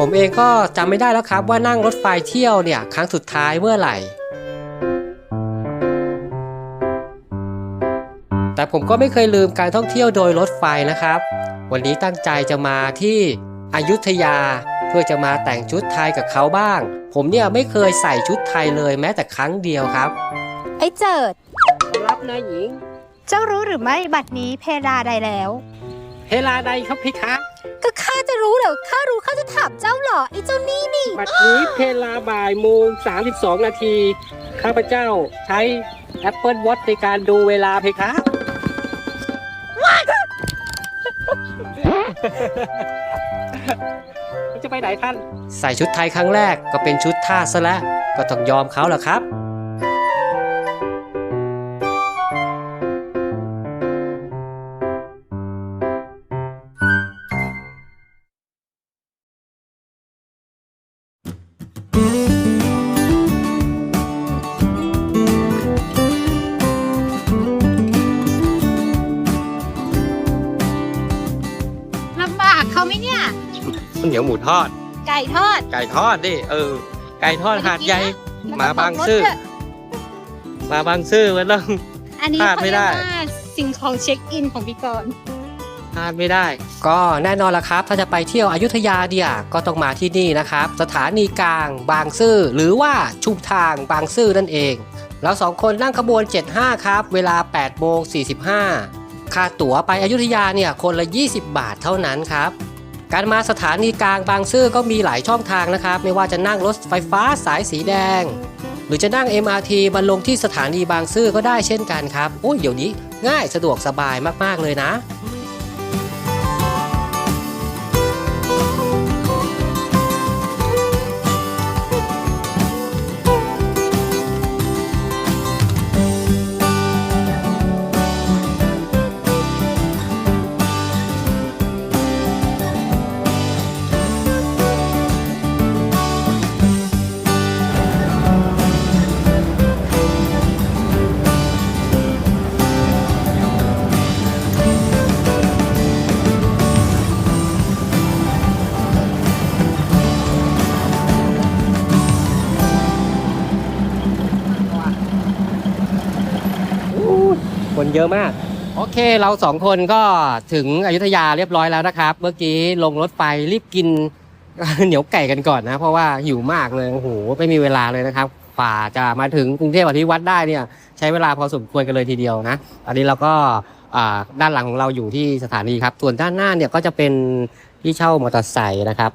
ผมเองก็จำไม่ได้แล้วครับว่านั่งรถไฟเที่ยวเนี่ยครั้งสุดท้ายเมื่อไหร่ แต่ผมก็ไม่เคยลืมการท่องเที่ยวโดยรถไฟนะครับ วันนี้ตั้งใจจะมาที่อยุธยาเพื่อจะมาแต่งชุดไทยกับเขาบ้าง ผมเนี่ยไม่เคยใส่ชุดไทยเลยแม้แต่ครั้งเดียวครับ ไอ้เจิด รับนายหญิง เจ้ารู้หรือไม่บัดนี้เพลาใดแล้ว เฮลาใดครับพี่คะก็ข้าจะรู้เหรอข้ารู้ข้าจะถามเจ้าเหร อไอ้เจ้านี่นี่บัดนี้เพลาบ่ายโมง32 นาที ข้าพเจ้าใช้ Apple Watch ในการดูเวลาเพคะ จะไปไหนท่าน ใส่ชุดไทยครั้งแรกก็เป็นชุดท่าซะแล้วก็ต้องยอมเขาแหละครับ นียวหมูทอด ไก่ทอด ไก่ทอดดิเออ ไก่ทอดหาดใหญ่แล้วก็มาบางรถซื่อด้วยมาบางซื่อมันต้อง อันนี้พลาดเขาไม่เรียได้กว่าสิ่งของเช็คอินของพี่กรณ์พลาดไม่ได้ ก็แน่นอนละครับ ถ้าจะไปเที่ยวอยุธยาเนี่ยก็ต้องมาที่นี่นะครับ สถานีกลางบางซื่อหรือว่าชุมทางบางซื่อนั่นเอง เราสองคนนั่งขบวน 75 ครับ เวลา8โมง45 ค่าตั๋วไปอยุธยาเนี่ยคนละ 20 บาทเท่านั้นครับ การมาสถานีกลางบางซื่อก็มีหลายช่องทางนะครับ ไม่ว่าจะนั่งรถไฟฟ้าสายสีแดง หรือจะนั่ง MRT มาลงที่สถานีบางซื่อก็ได้เช่นกันครับ โอ้ยเดี๋ยวนี้ง่ายสะดวกสบายมากๆเลยนะ เยอะมาก โอเคเราสองคนก็ถึงอยุธยาเรียบร้อยแล้วนะครับ เมื่อกี้ลงรถไฟรีบกินเหนียวไก่กันก่อนนะ เพราะว่าหิวมากเลยโอ้โหไม่มีเวลาเลยนะครับฝ่าจะมาถึงกรุงเทพอธิวัดได้เนี่ย ใช้เวลาพอสมควรกันเลยทีเดียวนะอันนี้เราก็อ่าด้านหลังของเราอยู่ที่สถานีครับ ส่วนด้านหน้าเนี่ยก็จะเป็นที่เช่ามอเตอร์ไซค์นะครับ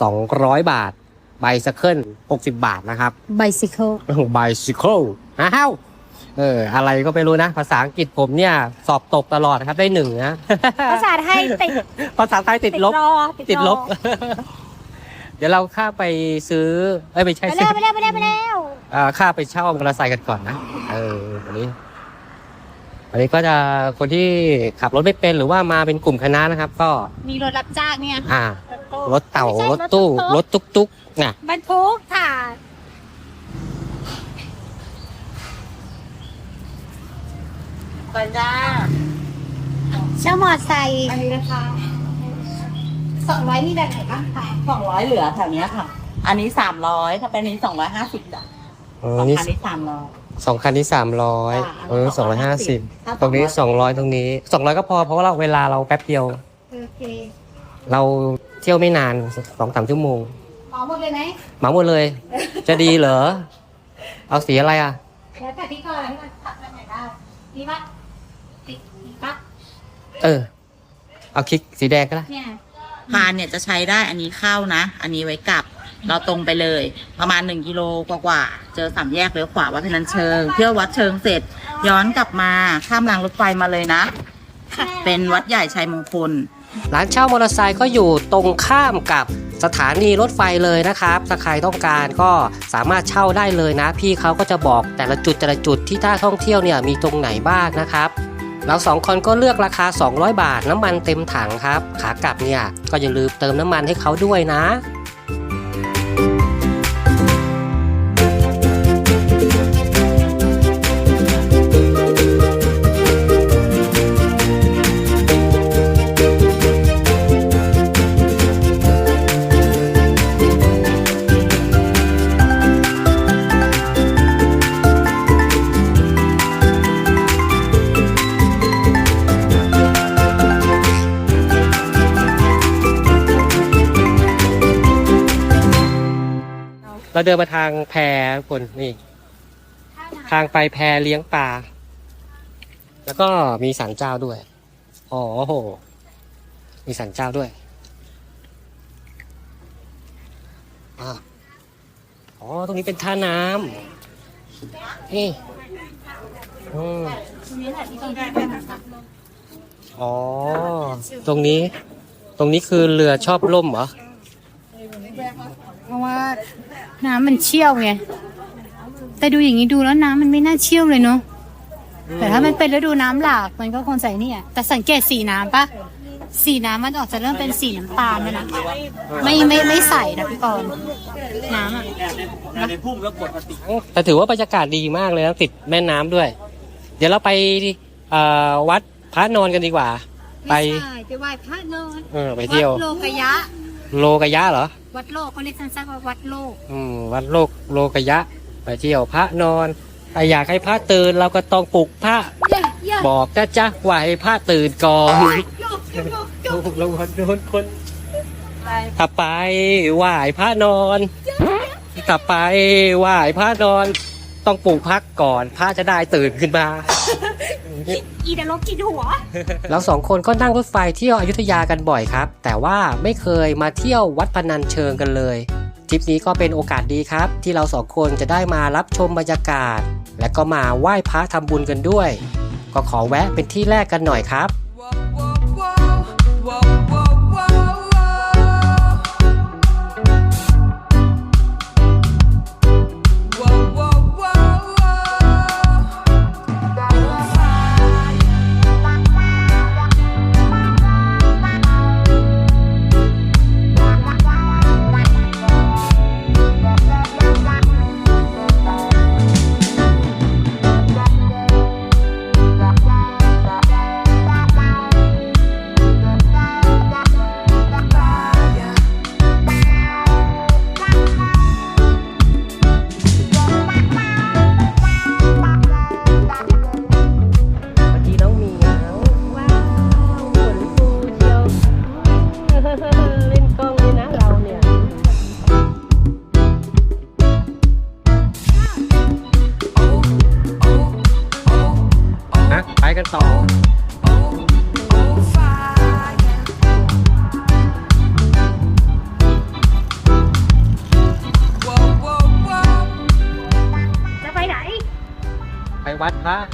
สองร้อยบาทไบซัเคิลหกสิบบาทนะครับไบซิเคิล bicycle อ้าว เอออะไรก็ไม่รู้นะ ภาษาอังกฤษผมเนี่ย สอบตกตลอดนะครับได้หนึ่งนะ ภาษาไทยติดภาษาไทยติดลบ รอติดลบ เดี๋ยวเราข้ามไปซื้อเอ้ยไม่ใช่ไปซื้แล้อวไปแล้วไปแล้วไปแล้วอ่าข้ามไปเช่ามอเตอร์ไซค์กันก่อนนะเอออันนี้อันนี้ก็จะคนที่ขับรถไม่เป็นหรือว่ามาเป็นกลุ่มคณะนะครับ ก็ มีรถรับจ้างเนี่ยอ่า รถเต่าไม่ใช่รถตู้รรถถตุ๊กตุ๊กน่ะบรรทุกค่ะ ไปจ้าเช่ามอไซค์อันนี้นะคะสองร้อยมีแบบไหนบ้างคะสองร้อยเหลือแถวเนี้ยค่ะ อันนี้สามร้อยถ้าเป็นอันนี้สองร้อยห้าสิบจ้ะอ๋อสองนี่อันนี้สามร้อย สองคันนี้สามร้อยค่ะเออสองร้อยห้าสิบถ้าตรงนี้200สองร้อยตรงนี้สองร้อยก็พอเพราะว่าเราเวลาเราแป๊บเดียว โอเคเราเที่ยวไม่นานสองสามชั่วโมงเหมาหมดเลยไหมเหมาหมดเลย จะดีเหรอ เอาสีอะไรอะ แล้วแต่พี่กรณ์ที่มันขับแบบไหนได้ดีปะดีดีปะ เออ เอาคลิกสีแดงก็ได้ เนี่ยพานเนี่ยจะใช้ได้อันนี้เข้านะ อันนี้ไว้กลับ เราตรงไปเลย ประมาณหนึ่งกิโลกว่าๆเจอสามแยกเลี้ยวขวาวัดพนัญเชิง เที่ยววัดเชิงเสร็จ ย้อนกลับมาข้ามรางรถไฟมาเลยนะ เป็นวัดใหญ่ชัยมงคล ร้านเช่ามอเตอร์ไซค์ก็อยู่ตรงข้ามกับสถานีรถไฟเลยนะครับ ถ้าใครต้องการก็สามารถเช่าได้เลยนะ พี่เขาก็จะบอกแต่ละจุดแต่ละจุดที่ท่าท่องเที่ยวเนี่ยมีตรงไหนบ้างนะครับ เราสองคนก็เลือกราคา 200 บาทน้ำมันเต็มถังครับ ขากลับเนี่ยก็อย่าลืมเติมน้ำมันให้เขาด้วยนะ เราเดินมาทางแพทุกคนนี่ ทางไปแพเลี้ยงปลา แล้วก็มีสันเจ้าด้วย อ๋อโห มีสันเจ้าด้วยอาอ๋อ ตรงนี้เป็นท่าน้ำนี่อืมตรงนี้แหละที่ตรงที่เป็นแบบอ๋อ ตรงนี้ ตรงนี้คือเรือชอบล่มเหรอ เพราะว่าน้ำมันเชี่ยวไง แต่ดูอย่างนี้ดูแล้วน้ำมันไม่น่าเชี่ยวเลยเนาะ แต่ถ้ามันเป็นฤดูน้ำหลากมันก็คงใส่นี่อะแต่สังเกตสีน้ำปะ สีน้ำมันออกจะเริ่มเป็นสีน้ำตาลแล้วนะ ไม่ไม่ไม่ใสนะพี่กรณ์น้ำอะแต่ถือว่าบรรยากาศดีมากเลยนะติดแม่น้ำด้วย เดี๋ยวเราไปเอ่อวัดพระนอนกันดีกว่า ไปม่ใช่ไปไหว้พระนอนเออไปเที่ยว วัดโลกยะ โลกยะเหรอ วัดโลกเขาเรียกสั้นๆว่าวัดโลกอืมวัดโลกโลกยะ ไปเที่ยวพระนอนถ้าอยากให้พระตื่นเราก็ต้องปลุกพระ เย้เย้บอกนะจ๊ะว่าให้พระตื่นก่อนโยกโยกโยกโยกระวังโดนคนถ้าไปไหว้พระนอนถ้าไปไหว้พระนอน ต้องปลุกพักก่อน พระจะได้ตื่นขึ้นมา อีเดลกินหัว เราสองคนก็นั่งรถไฟเที่ยวอยุธยากันบ่อยครับ แต่ว่าไม่เคยมาเที่ยววัดพนันเชิงกันเลยทริปนี้ก็เป็นโอกาสดีครับ ที่เราสองคนจะได้มารับชมบรรยากาศ และก็มาไหว้พระทำบุญกันด้วย ก็ขอแวะเป็นที่แรกกันหน่อยครับ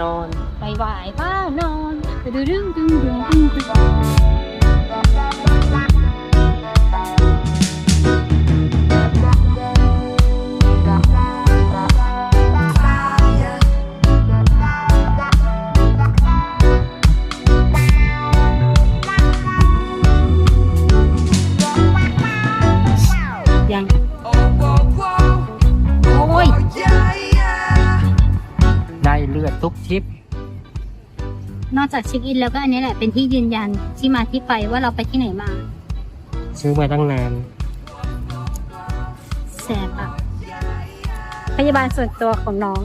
นอน ไปไหว้พระนอนดึงดึงดึงดึงดึงดึงยัง จากเช็คอินแล้วก็อันนี้แหละเป็นที่ยืนยันที่มาที่ไปว่าเราไปที่ไหนมา ซื้อมาตั้งนาน แสบอะพยาบาลส่วนตัวของน้อง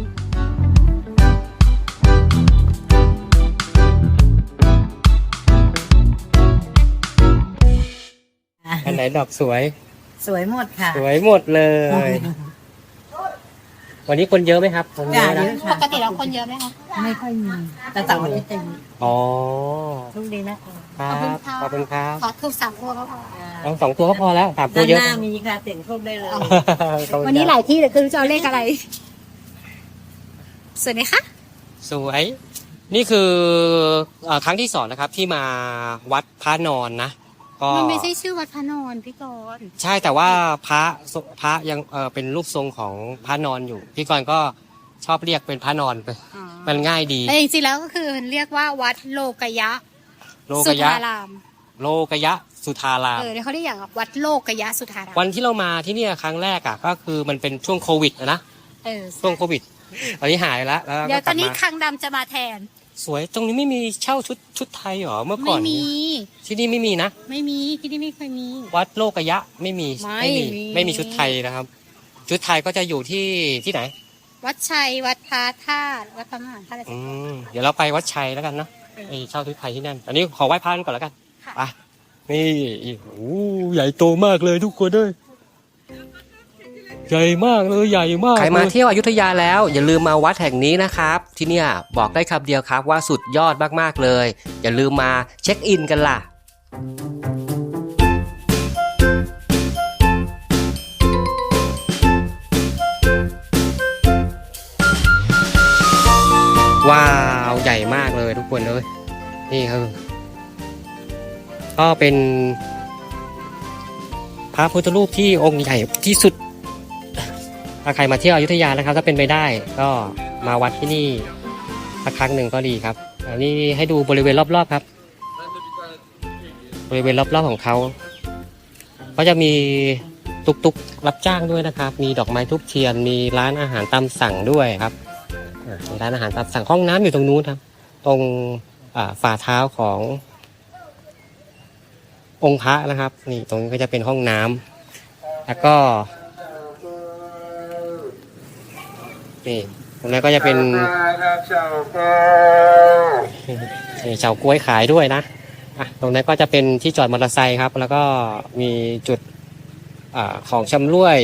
อันไหนดอกสวย สวยหมดค่ะ สวยหมดเลย วันนี้คนเยอะไหมครับคนเยจ้าอะนะเยอะปค่ะกติแล้วคนเยอะไหมคะ ไม่ค่อยมีแต่เสาร์อาทิตย์จะมีอ๋อโชคดีนะครับขอบคุณครับขอถูกสามตัวก็พอเอาสองตัวก็พอแล้วสามตัวด้านเยอะหน้ามีค่ะเสียงโชคได้เลยขอบคุณวันนี้หครับลายที่เลยคือจะเอาเลขอะไร สวยไหมคะ สวย นี่คือเอ่อครั้งที่สองนะครับที่มาวัดพระนอนนะ ก็มันไม่ใช่ชื่อวัดพระนอนพี่กรณ์ใช่แต่ว่าพระพระยังเออเป็นรูปทรงของพระนอนอยู่ พี่กรณ์ก็ชอบเรียกเป็นพระนอนไปอ๋อมันง่ายดีแต่จริงๆแล้วก็คือเรียกว่าวัดโลกยะโลสุกยะ ธารามโลกยะสุธาราม เออเดี๋ยวเขาเรียกอย่างวัดโลกยะสุธารามวันที่เรามาที่เนี่ยครั้งแรกอะก็คือมันเป็นช่วงโควิดอะนะเออช่วงโควิดตอนนี้หายแล้วแล้วเดี๋ยวก็ตกอลันบนี้มาคังดำจะมาแทน สวยตรงนี้ไม่มีเช่าชุดชุดไทยเหรอเมื่อก่ไม่อนมี ที่นี่ไม่มีนะ ไม่มีที่นี่ไม่เคยมี วัดโลกยะไม่มีไม่มี ไม่มีชุดไทยนะครับ ชุดไทยก็จะอยู่ที่ที่ไหน วัดชัยวัดพระธาตุวัดพระมหาธาตุอะไรสัอืกอย่างมเดี๋ยวเราไปวัดชัยแล้วกันเนาะไปเช่าชุดไทยที่นั่น อันนี้ขอไหว้พระกันก่อนแล้วกันค่ะ ไปนี่โอ้โหใหญ่โตมากเลยทุกคนเลย ใหญ่มากเลยใหญ่มากใครมาเที่ยวอยุธยาแล้ว อย่าลืมมาวัดแห่งนี้นะครับ ที่เนี่ยบอกได้คำเดียวครับว่าสุดยอดมากๆเลย อย่าลืมมาเช็คอินกันล่ะว้าวใหญ่มากเลยทุกคนเลยนี่คือก็เป็นพระพุทธรูปที่องค์ใหญ่ที่สุด ถ้าใครมาเที่ยวอยุธยานะครับ ถ้าเป็นไปได้ก็มาวัดที่นี่สักครั้งหนึ่งก็ดีครับ อันนี้ให้ดูบริเวณรอบๆครับ บริเวณรอบๆของเขาก็จะมีตุกๆรับจ้างด้วยนะครับ มีดอกไม้ทุบเทียน มีร้านอาหารตามสั่งด้วยครับร้านอาหารตามสั่งห้องน้ำอยู่ตรงนู้นครับ ตรงฝ่าเท้าขององค์พระนะครับ นี่ตรงนี้ก็จะเป็นห้องน้ำแล้วก็ นี่ตรงนั้นก็จะเป็นนี่เฉาก๊วยขายด้วยนะอะตรงนั้นก็จะเป็นที่จอดมอเตอร์ไซค์ครับ แล้วก็มีจุดอาของชำร่วย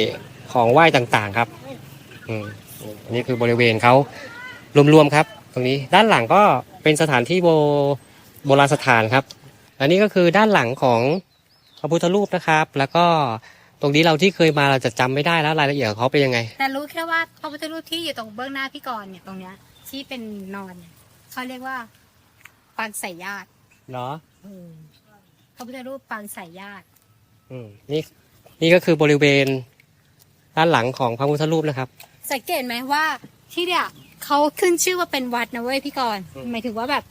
ของไหว้ต่างๆครับอืมอันนี้คือบริเวณเขารวมๆครับ ตรงนี้ด้านหลังก็เป็นสถานที่โบโบราณสถานครับ อันนี้ก็คือด้านหลังของพระพุทธรูปนะครับ แล้วก็ต รงนี้เราที่เคยมาเราจะจำไม่ได้แล้วรายละเอียดของเขาเป็นยังไง แต่รู้แค่ว่าพระพุทธรูปที่อยู่ตรงเบื้องหน้าพี่กรณ์เนี่ยตรงเนี้ยที่เป็นนอนเนี่ยเขาเรียกว่าปางสายญาติเนาะพระพุทธรูปปางสายญาติ อืมนี่นี่ก็คือบริเวณด้านหลังของพระพุทธรูปนะครับ สังเกตไหมว่าที่เนี่ยเขาขึ้นชื่อว่าเป็นวัดนะเว้ยพี่กรณ์อืม หมายถึงว่าแบบ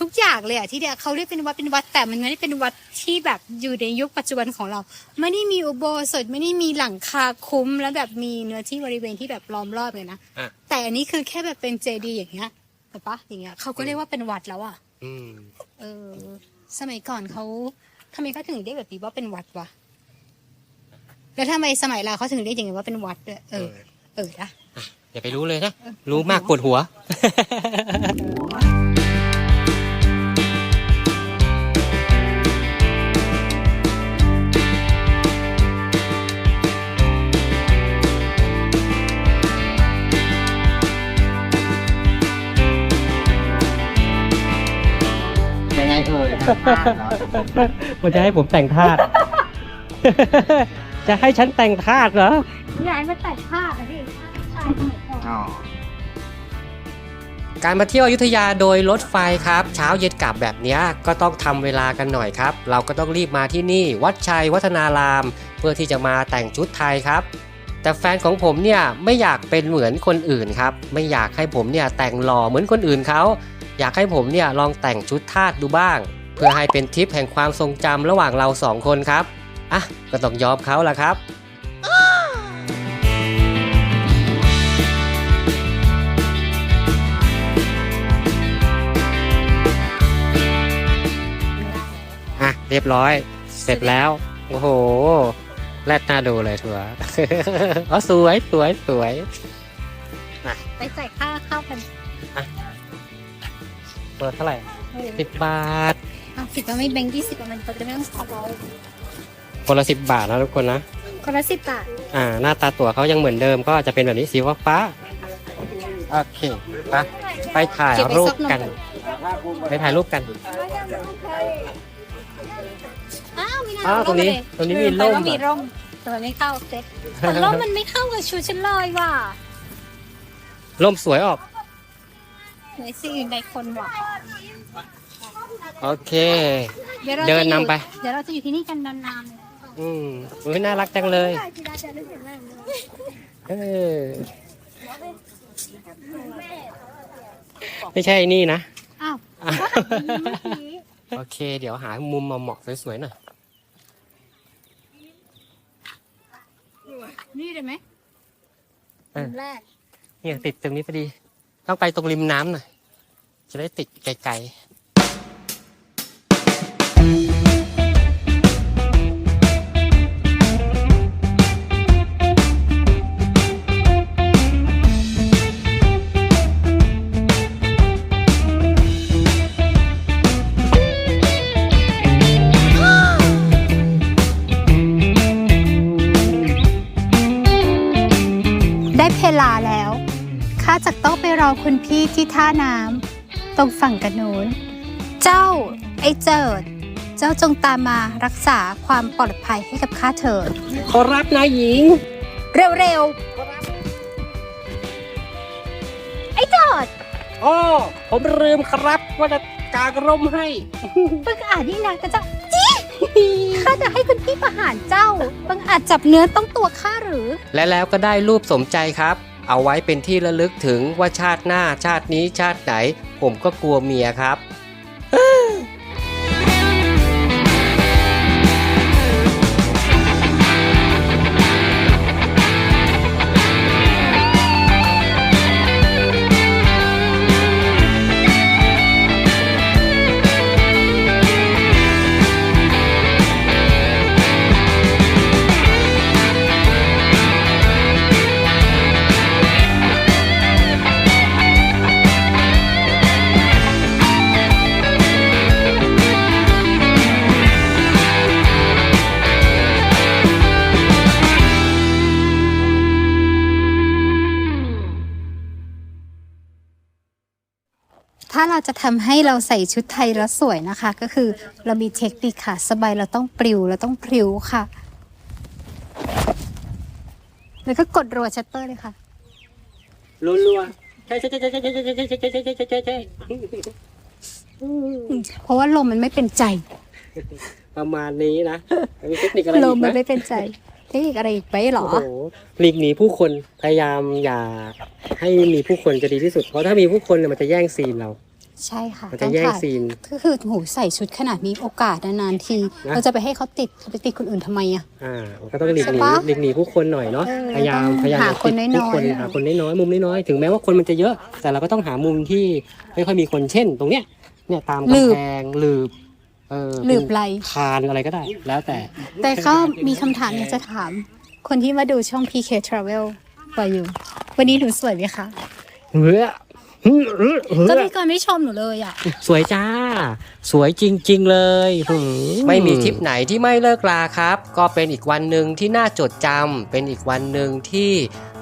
ทุกอย่างเลยอะที่เนี่ยเขาเรียกเป็นวัดเป็นวัดแต่มันไม่ได้เป็นวัดที่แบบอยู่ในยุคปัจจุบันของเรา ไม่ได้มีอุโบสถไม่ได้มีหลังคาคุ้มแล้วแบบมีเนื้อที่บริเวณที่แบบล้อมรอบเลยนะอะ แต่อันนี้คือแค่แบบเป็นเจดีย์อย่างเงี้ยเห็นปะอย่างเงี้ยเขาก็เรียกว่าเป็นวัดแล้วอะอืมเออ สมัยก่อนเขาทำไมเขาถึงเรียกแบบนี้ว่าเป็นวัดวะแล้วทำไมสมัยเราเขาถึงเรียกอย่างนี้ว่าเป็นวัดด้วยเออ เออนะ อย่าไปรู้เลยนะ รู้มากปวดหัวยัง มันจะให้ผมแต่งทาส จะให้ฉันแต่งทาสเหรอ ยายมาแต่งผ้าอะพี่ชายสมัยก่อนอ๋อการมาเที่ยวอยุธยาโดยรถไฟครับ เช้าเย็นกลับแบบเนี้ยก็ต้องทำเวลากันหน่อยครับ เราก็ต้องรีบมาที่นี่วัดชัยวัฒนาราม เพื่อที่จะมาแต่งชุดไทยครับ แต่แฟนของผมเนี่ยไม่อยากเป็นเหมือนคนอื่นครับไม่อยากให้ผมเนี่ยแต่งหล่อเหมือนคนอื่นเขาอยากให้ผมเนี่ยลองแต่งชุดทาสดูบ้างเพื่อให้เป็นทริปแห่งความทรงจำระหว่างเราสองคนครับ อะ ก็ต้องยอมเขาละครับอะ เรียบร้อย เสร็จแล้ว โอ้โห แรดหน้าดูเลยทัวร์ อ๋อสวยสวยสวยไปใส่ค่าเข้ากัน เปิดเท่าไหร่ สิบบาท เอาสิบก็ไม่แบงค์ยี่สิบมันจะไม่ต้องขอเราคนละสิบบาทนะทุกคนนะ คนละสิบบาท อ่า หน้าตาตั๋วเขายังเหมือนเดิมก็จะเป็นแบบนี้สีฟ้าฟ้าๆโอเคไปไปถ่ายรูปกัน ไปถ่ายรูปกันอ้าวมีนาอ้าวตรงนี้ตรงนี้มีร่มเออแปลว่ามีร่มแต่มันไม่เข้าเซ็ตแต่ร่มมันไม่เข้ากับชุดฉันเลยว่ะร่มสวยออกไหนสิ่งอื่นใดคนว่ะ โอเคยวราเดินจะอยู่นำไปเดี๋ยวเราจะอยู่ที่นี่กันนานๆเลยอืมอุ้ยน่ารักจังเลย เออ ไม่ใช่นี่นะ อ้าวอะก็แบบนี้เมื่อกี้โอเค เดี๋ยวหามุมเหมาะๆสวยๆหน่อย นี่เลยไหมเออมุมแรกเนี่ยติดตรงนี้พอดี ต้องไปตรงริมน้ำหน่อย จะได้ติดไกล เวลาแล้ว ข้าจะต้องไปรอคุณพี่ที่ท่าน้ำตรงฝั่งกันนู้น เจ้า ไอ้เจิด เจ้าจงตามมารักษาความปลอดภัยให้กับข้าเถิด ขอรับนายหญิง เร็วๆ ไอ้เจิดอ๋อผมลืมครับว่าจะกางร่มให้บังอาจนี่นะกระเจ้าจี้ ข้าจะให้คุณพี่ประหารเจ้า บังอาจจับเนื้อต้องตัวข้าหรือ และแล้วก็ได้รูปสมใจครับ เอาไว้เป็นที่ระลึกถึงว่าชาติหน้าชาตินี้ชาติไหน ผมก็กลัวเมียครับ จะทำให้เราใส่ชุดไทยแล้วสวยนะคะ ก็คือเรามีเทคนิคค่ะ สบายเราต้องปลิวเราต้องพริ้วค่ะ แล้วก็กดรัวชัตเตอร์เลยค่ะรัวๆใช่ใช่ใช่ใช่ใช่ใช่ใช่ใช่ใช่ใช่ใช่ใช่ใช่เพราะว่าลมมันไม่เป็นใจ ประมาณนี้นะมีเทคนิคอะไรลมมันไม่เป็นใจเทคนิคอะไรอีกไหมหรอหหลีกหนีผู้คนพยายามอย่าให้มีผู้คนจะดีที่สุด เพราะถ้ามีผู้คนเนี่ยมันจะแย่งซีนเรา ใช่ค่ะมันต้จะองแย่งถ่ายซีน ก็คือหูใส่ชุดขนาดนี้โอกาสนานๆที นะ เราจะไปให้เขาติดไปติดคนอื่นทำไมอะอ่าก็ต้องหลีกหนีใช่ปะหลีกหนีผู้คนหน่อยเนาะเออพยายามต้องพยายามหาคนติดน้ผู้อยๆคนอะหาคนน้อยๆมุมน้อยๆถึงแม้ว่าคนมันจะเยอะ แต่เราก็ต้องหามุมที่ไม่ค่อยมีคนเช่น ตรงเนี้ยเนี่ยตามหลืบกำแพงหลืบเออหลืบไร คานอะไรก็ได้ แล้วแต่แต่ก็มีคำถามอยากจะถาม คนที่มาดูช่อง PK Travel ไปอยู่ วันนี้หนูสวยไหมคะ เฮ้ย เฮ้ยเฮ้ยก็มีคนไม่ชมหนูเลยอะ สวยจ้า สวยจริง ๆ เลยไม่มีทริปไหนที่ไม่เลิกลาครับ ก็เป็นอีกวันหนึ่งที่น่าจดจำเป็นอีกวันหนึ่งที่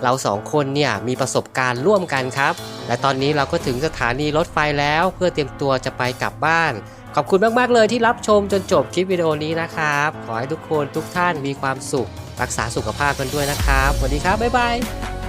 เราสองคนเนี่ยมีประสบการณ์ร่วมกันครับ และตอนนี้เราก็ถึงสถานีรถไฟแล้ว เพื่อเตรียมตัวจะไปกลับบ้าน ขอบคุณมาก ๆ เลยที่รับชมจนจบคลิปวิดีโอนี้นะครับ ขอให้ทุกคนทุกท่านมีความสุข รักษาสุขภาพกันด้วยนะครับสวัสดีครับบ๊ายบาย